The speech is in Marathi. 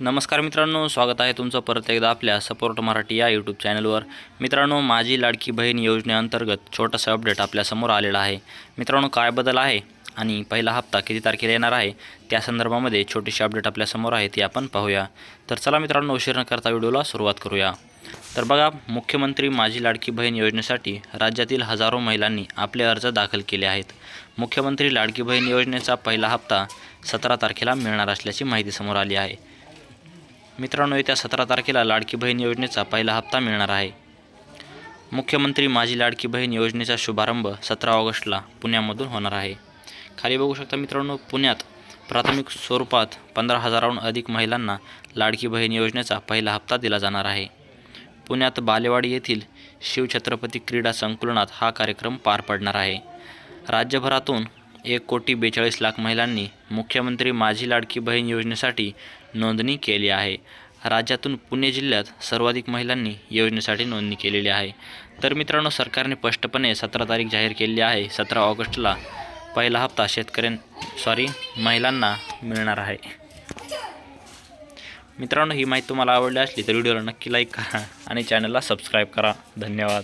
नमस्कार मित्रांनो स्वागत आहे तुमचं परत एकदा आपल्या सपोर्ट मराठी या यूट्यूब चॅनलवर. मित्रांनो माझी लाडकी बहीण योजनेअंतर्गत छोटासा अपडेट आपल्यासमोर आलेला आहे. मित्रांनो काय बदल आहे आणि पहिला हप्ता किती तारखेला येणार आहे त्या संदर्भामध्ये छोटीशी अपडेट आपल्यासमोर आहे ती आपण पाहूया. तर चला मित्रांनो उशीर न करता व्हिडिओला सुरुवात करूया. तर बघा मुख्यमंत्री माझी लाडकी बहीण योजनेसाठी राज्यातील हजारो महिलांनी आपले अर्ज दाखल केले आहेत. मुख्यमंत्री लाडकी बहीण योजनेचा पहिला हप्ता सतरा तारखेला मिळणार असल्याची माहिती समोर आली आहे. मित्रांनो येत्या सतरा तारखेला लाडकी बहीण योजनेचा पहिला हप्ता मिळणार आहे. मुख्यमंत्री माझी लाडकी बहीण योजनेचा शुभारंभ सतरा ऑगस्टला पुण्यामधून होणार आहे. खाली बघू शकता मित्रांनो पुण्यात प्राथमिक स्वरूपात पंधरा हजाराहून अधिक महिलांना लाडकी बहीण योजनेचा पहिला हप्ता दिला जाणार आहे. पुण्यात बालेवाडी येथील शिवछत्रपती क्रीडा संकुलनात हा कार्यक्रम पार पडणार आहे. राज्यभरातून एक कोटी बेचाळीस लाख महिलांनी मुख्यमंत्री माझी लाडकी बहीण योजनेसाठी नोंदणी केली आहे. राज्यातून पुणे जिल्ह्यात सर्वाधिक महिलांनी योजनेसाठी नोंदणी केलेली आहे. तर मित्रांनो सरकारने स्पष्टपणे सतरा तारीख जाहीर केलेली आहे. सतरा ऑगस्टला पहिला हप्ता शेतकऱ्यां सॉरी महिलांना मिळणार आहे. मित्रांनो ही माहिती तुम्हाला आवडली असली तर व्हिडिओला नक्की लाईक करा आणि चॅनलला सबस्क्राईब करा. धन्यवाद.